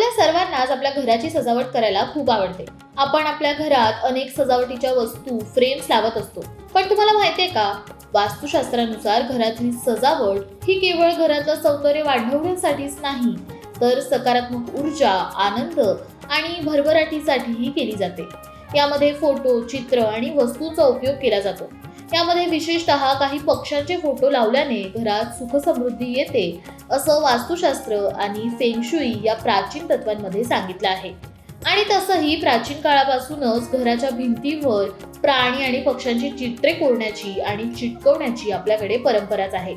आपल्या सर्वांनाच आपल्या घराची सजावट करायला खूप आवडते. आपण आपल्या घरात अनेक सजावटीच्या वस्तू फ्रेम्स लावत असतो. पण तुम्हाला माहितीये का? वास्तुशास्त्रानुसार घरातली सजावट ही केवळ घराचं सौंदर्य वाढवण्यासाठीच नाही तर सकारात्मक ऊर्जा आनंद आणि भरभराटीसाठीही केली जाते. यामध्ये फोटो चित्र आणि वस्तूचा उपयोग केला जातो. यामध्ये विशेषतः काही पक्ष्यांचे फोटो लावल्याने घरात सुखसमृद्धी येते असं वास्तुशास्त्र आणि फेंगशुई या प्राचीन तत्वांमध्ये सांगितलं आहे. आणि तसंही प्राचीन काळापासूनच घराच्या भिंतीवर प्राणी आणि पक्ष्यांची चित्रे कोरण्याची आणि चिटकवण्याची आपल्याकडे परंपराच आहे.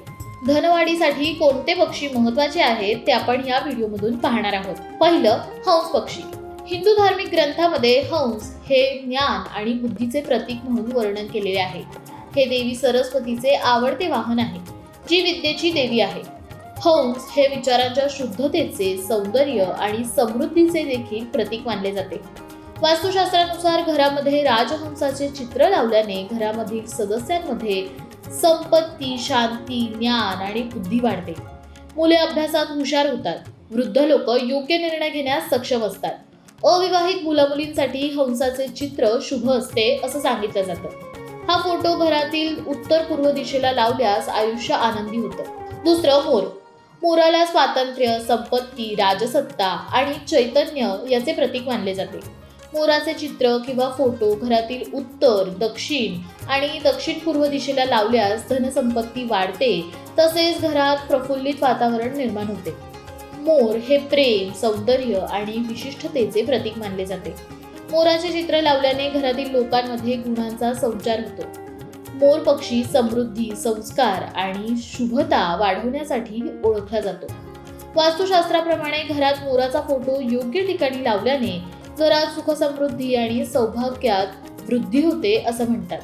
धनवाढीसाठी कोणते पक्षी महत्त्वाचे आहेत ते आपण या व्हिडिओमधून पाहणार आहोत. पहिलं हंस पक्षी. हिंदू धार्मिक ग्रंथामध्ये हंस हे ज्ञान आणि बुद्धीचे प्रतीक म्हणून वर्णन केलेले आहे. हे देवी सरस्वतीचे आवडते वाहन आहे जी विद्येची देवी आहे. हंस हे विचारांच्या शुद्धतेचे सौंदर्य आणि समृद्धीचे देखील प्रतीक मानले जाते. वास्तुशास्त्रानुसार घरामध्ये राजहंसाचे चित्र लावल्याने घरामधील सदस्यांमध्ये संपत्ती शांती ज्ञान आणि बुद्धी वाढते. मुले अभ्यासात हुशार होतात वृद्ध लोक योग्य निर्णय घेण्यास सक्षम असतात. अविवाहित मुलामुलींसाठी हंसाचे चित्र शुभ असते असं सांगितलं जातं. हा फोटो घरातील उत्तर पूर्व दिशेला लावल्यास आयुष्य आनंदी होतं. दुसरं मोर. मोराला स्वातंत्र्य संपत्ती राजसत्ता आणि चैतन्य याचे प्रतीक मानले जाते. मोराचे चित्र किंवा फोटो घरातील उत्तर दक्षिण आणि दक्षिण पूर्व दिशेला लावल्यास धनसंपत्ती वाढते तसेच घरात प्रफुल्लित वातावरण निर्माण होते. मोर हे प्रेम सौंदर्य आणि विशिष्टतेचे प्रतीक मानले जाते. मोराचे चित्र लावल्याने घरातील लोकांमध्ये गुणांचा संचार होतो. मोर पक्षी समृद्धी संस्कार आणि शुभता वाढवण्यासाठी ओळखला जातो. वास्तुशास्त्राप्रमाणे घरात मोराचा फोटो योग्य ठिकाणी लावल्याने घरात सुखसमृद्धी आणि सौभाग्यात वृद्धी होते असं म्हणतात.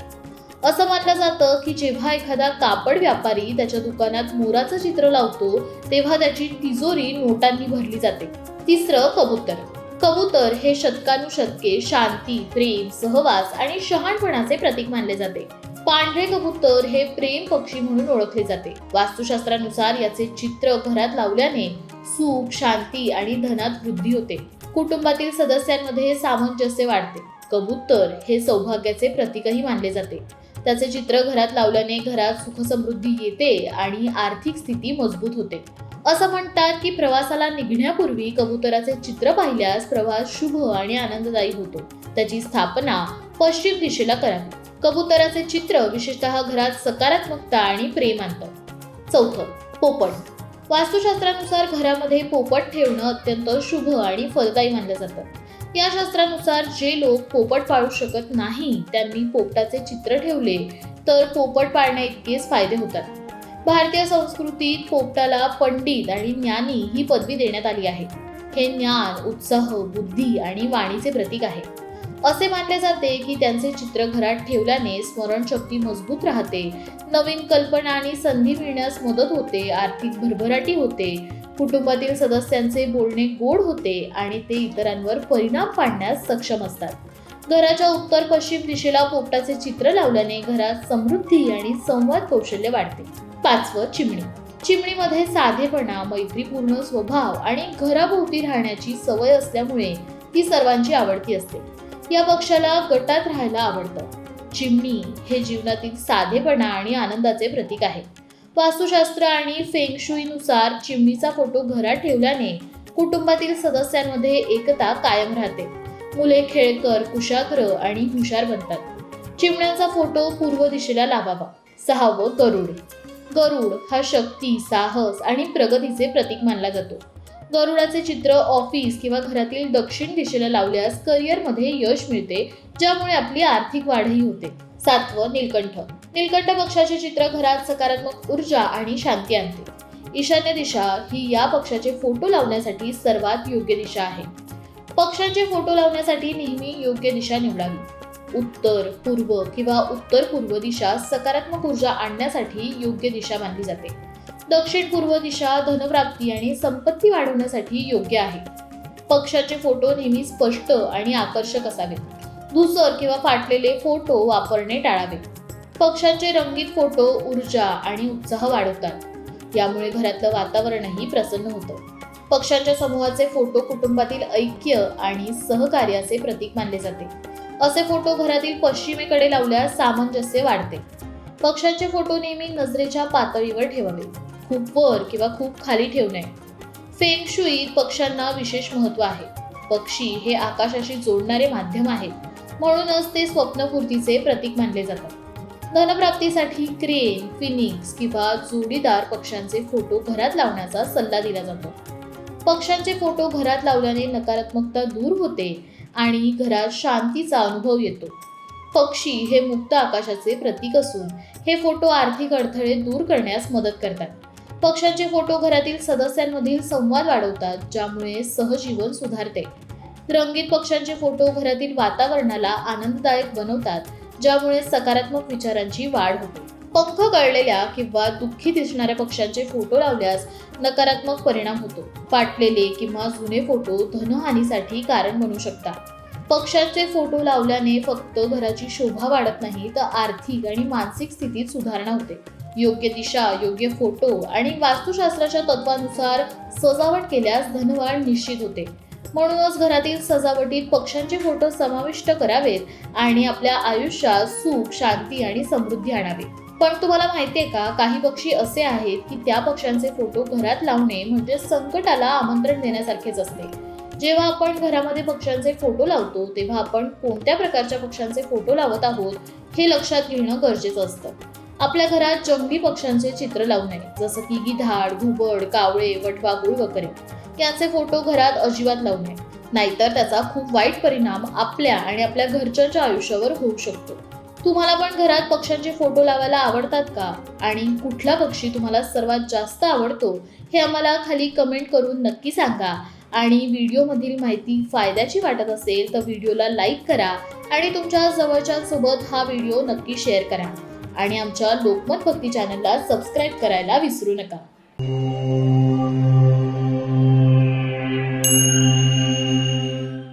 असं मानलं जातं की जेव्हा एखादा कापड व्यापारी त्याच्या दुकानात मोराचं चित्र लावतो तेव्हा त्याची तिजोरी नोटांनी भरली जाते. तिसरं कबूतर. कबूतर हे शतकानुशतके शांती प्रेम सहवास आणि शहाणपणाचे प्रतीक मानले जाते. पांढरे कबूतर हे प्रेम पक्षी म्हणून ओळखले जाते. वास्तुशास्त्रानुसार याचे चित्र घरात लावल्याने सुख शांती आणि धनात वृद्धी होते. कुटुंबातील सदस्यांमध्ये सामंजस्य वाढते. कबूतर हे सौभाग्याचे प्रतीकही मानले जाते. त्याचे चित्र घरात लावल्याने घरात सुखसमृद्धी येते आणि आर्थिक स्थिती मजबूत होते. असं म्हणतात की प्रवासाला निघण्यापूर्वी कबुतराचे चित्र पाहिल्यास प्रवास शुभ आणि आनंददायी होतो. त्याची स्थापना पश्चिम दिशेला करावी. कबुतराचे चित्र विशेषतः घरात सकारात्मकता आणि प्रेम आणतं चौथं पोपट. वास्तुशास्त्रानुसार घरामध्ये पोपट ठेवणं अत्यंत शुभ आणि फलदायी मानलं जातं. या शास्त्रानुसार जे लोक पोपट पाळू शकत नाही त्यांनी पोपटाचे चित्र ठेवले तर पोपट पाळण्या इतकेच फायदे होतात. भारतीय संस्कृतीत पोपटाला पंडित आणि ज्ञानी ही पदवी देण्यात आली आहे. हे ज्ञान उत्साह बुद्धी आणि वाणीचे प्रतीक आहे. असे मानले जाते की त्यांचे चित्र घरात ठेवल्याने स्मरणशक्ती मजबूत राहते. नवीन कल्पना आणि संधी मिळण्यास मदत होते आर्थिक भरभराटी होते कुटुंबातील सदस्यांचे बोलणे गोड होते आणि ते इतरांवर परिणाम पाडण्यास सक्षम असतात. घराच्या उत्तर पश्चिम दिशेला पोपटाचे चित्र लावल्याने घरात समृद्धी आणि संवाद कौशल्य वाढते. पाचवं चिमणी. चिमणीमध्ये साधेपणा मैत्रीपूर्ण स्वभाव आणि घराभोवती राहण्याची सवय असल्यामुळे ती सर्वांची आवडती असते. या पक्षाला गटात राहायला आवडतं. चिमणी हे जीवनातील साधेपणा आणि आनंदाचे प्रतीक आहे. वास्तुशास्त्र आणि फेंगशुईनुसार चिमणीचा फोटो घरात ठेवल्याने कुटुंबातील सदस्यांमध्ये एकता कायम राहते. मुले खेळकर कुशाग्र आणि हुशार बनतात. चिमण्यांचा फोटो पूर्व दिशेला लावावा. सहावं गरुड. गरुड हा शक्ती साहस आणि प्रगतीचे प्रतीक मानला जातो. गरुडाचे चित्र ऑफिस किंवा घरातील दक्षिण दिशेला लावल्यास करिअरमध्ये यश मिळते ज्यामुळे आपली आर्थिक वाढही होते. सातवं नीलकंठ. नीलकंठ पक्षाचे चित्र घरात सकारात्मक ऊर्जा आणि शांती आणते. ईशान्य दिशा ही या पक्षाचे फोटो लावण्यासाठी सर्वात योग्य दिशा आहे. पक्षांचे फोटो लावण्यासाठी नेहमी योग्य दिशा निवडावी. उत्तर पूर्व किंवा उत्तर पूर्व दिशा सकारात्मक ऊर्जा आणण्यासाठी योग्य दिशा मानली जाते. दक्षिण पूर्व दिशा धनप्राप्ती आणि संपत्ती वाढवण्यासाठी योग्य आहे. पक्षाचे फोटो नेहमी स्पष्ट आणि आकर्षक असावेत. धुसर किंवा फाटलेले फोटो वापरणे टाळावे. पक्षांचे रंगीत फोटो ऊर्जा आणि उत्साह वाढवतात. यामुळे घरातलं वातावरणही प्रसन्न होतं. पक्षांच्या समूहाचे फोटो कुटुंबातील ऐक्य आणि सहकार्याचे प्रतीक मानले जाते. असे फोटो घरातील पश्चिमेकडे लावल्यास सामंजस्य वाढते. पक्ष्यांचे फोटो नेहमी नजरेच्या पातळीवर ठेवावे. खूप वर किंवा खूप खाली ठेवू नये फेंग शुईत पक्ष्यांना विशेष महत्त्व आहे. पक्षी हे आकाशाशी जोडणारे माध्यम आहेत. म्हणूनच ते स्वप्नपूर्तीचे प्रतीक मानले जातात. धनप्राप्तीसाठी क्रेन फिनिक्स किंवा जोडीदार पक्ष्यांचे फोटो घरात लावण्याचा सल्ला दिला जातो. पक्ष्यांचे फोटो घरात लावल्याने नकारात्मकता दूर होते आणि घरात शांतीचा अनुभव येतो. पक्षी हे मुक्त आकाशाचे प्रतीक असून हे फोटो आर्थिक अडथळे दूर करण्यास मदत करतात. पक्ष्यांचे फोटो घरातील सदस्यांमधील संवाद वाढवतात ज्यामुळे सहजीवन सुधारते. रंगीत पक्ष्यांचे फोटो घरातील वातावरणाला आनंददायक बनवतात ज्यामुळे सकारात्मक विचारांची वाढ होते. पंख गळलेल्या किंवा दुःखी दिसणाऱ्या पक्ष्यांचे फोटो लावल्यास नकारात्मक परिणाम होतो. फाटलेले किंवा जुने फोटो धनहानीसाठी कारण बनू शकतात. पक्ष्यांचे फोटो लावल्याने फक्त घराची शोभा वाढत नाही तर आर्थिक आणि मानसिक स्थितीत सुधारणा होते. योग्य दिशा योग्य फोटो आणि वास्तुशास्त्राच्या तत्वानुसार सजावट केल्यास धनवाढ निश्चित होते. म्हणूनच घरातील सजावटीत पक्ष्यांचे फोटो समाविष्ट करावेत आणि आपल्या आयुष्यात सुख शांती आणि समृद्धी आणावी. पण तुम्हाला माहितीये का काही पक्षी असे आहेत की त्या पक्ष्यांचे फोटो घरात लावणे म्हणजे संकटाला आमंत्रण देण्यासारखेच असते. जेव्हा आपण घरामध्ये पक्ष्यांचे फोटो लावतो तेव्हा आपण कोणत्या प्रकारच्या पक्ष्यांचे फोटो लावत आहोत हे लक्षात घेणं गरजेचं असतं. आपल्या घरात जंगली पक्ष्यांचे चित्र लावू नये जसं की गिधाड घुबड कावळे वटवागुळ वगैरे याचे फोटो घरात अजिबात लावू नये. नाहीतर त्याचा खूप वाईट परिणाम आपल्या आणि आपल्या घरच्यांच्या आयुष्यावर होऊ शकतो. तुम्हाला पण घरात पक्ष्यांचे फोटो लावायला आवडतात का? आणि कुठला पक्षी तुम्हाला सर्वात जास्त आवडतो? हे आम्हाला खाली कमेंट करून नक्की सांगा. आणि व्हिडिओमधील माहिती फायद्याची वाटत असेल तर व्हिडिओला लाईक करा आणि तुमच्या जवळच्यांसोबत हा व्हिडिओ नक्की शेअर करा. आणि आमच्या लोकमत भक्ती चॅनलला सबस्क्राईब करायला विसरू नका.